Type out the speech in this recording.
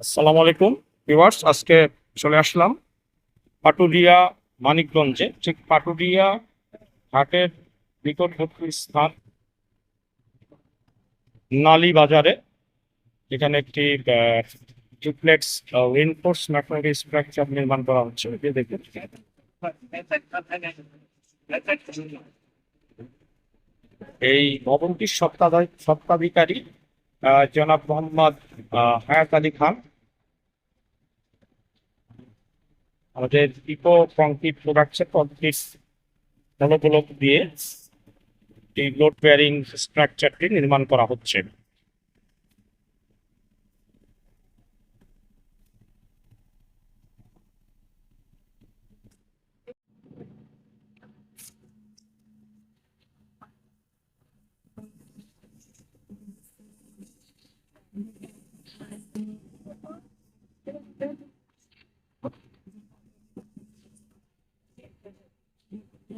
আসসালামু আলাইকুম ভিউয়ার্স আজকে চলে আসলাম পাটুরিয়া মানিকগঞ্জে। ঠিক পাটুরিয়া ঘাটের নিকটবর্তী স্থান নালি বাজারে এখানে একটি ডুপ্লেক্স রিনফোর্স ম্যাকনারি স্ট্রাকচার নির্মাণ করা হচ্ছে। দেখুন। এই ভবনটির আহ, জনাব মোহাম্মদ হায়াত আলী খান। আমাদের eco concrete production concrete monoblock দিয়ে এই লোড বেয়ারিং স্ট্রাকচারটি নির্মাণ করা হচ্ছে।